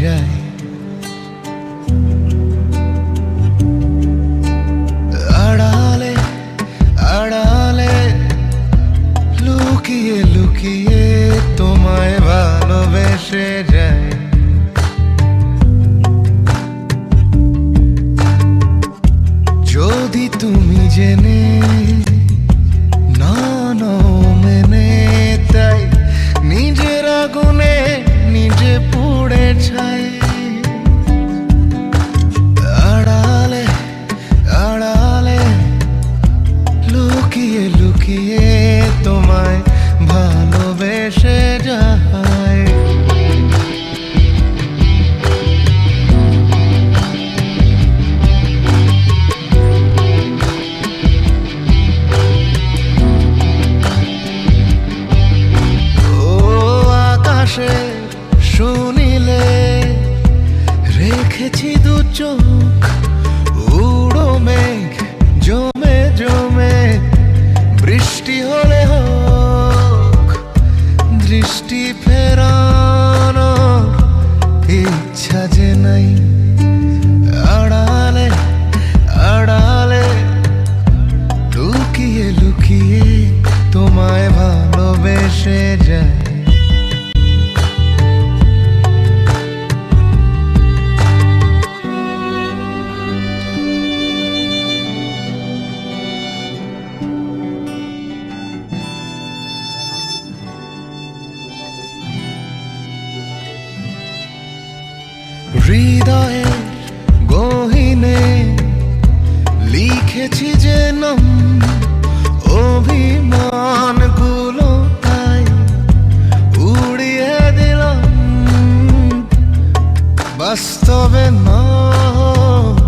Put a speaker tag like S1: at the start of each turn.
S1: যায়। আড়ালে আড়ালে লুকিয়ে লুকিয়ে তোমায় ভালোবেসে যায়। যদি তুমি জেনে দৃষ্টি ফেরানো ইচ্ছা যে নাই। হৃদয়ের গহিনে লিখেছি যে নাম অভিমানগুলো তাই উড়িয়ে দিলাম। বাস্তবে না হোক,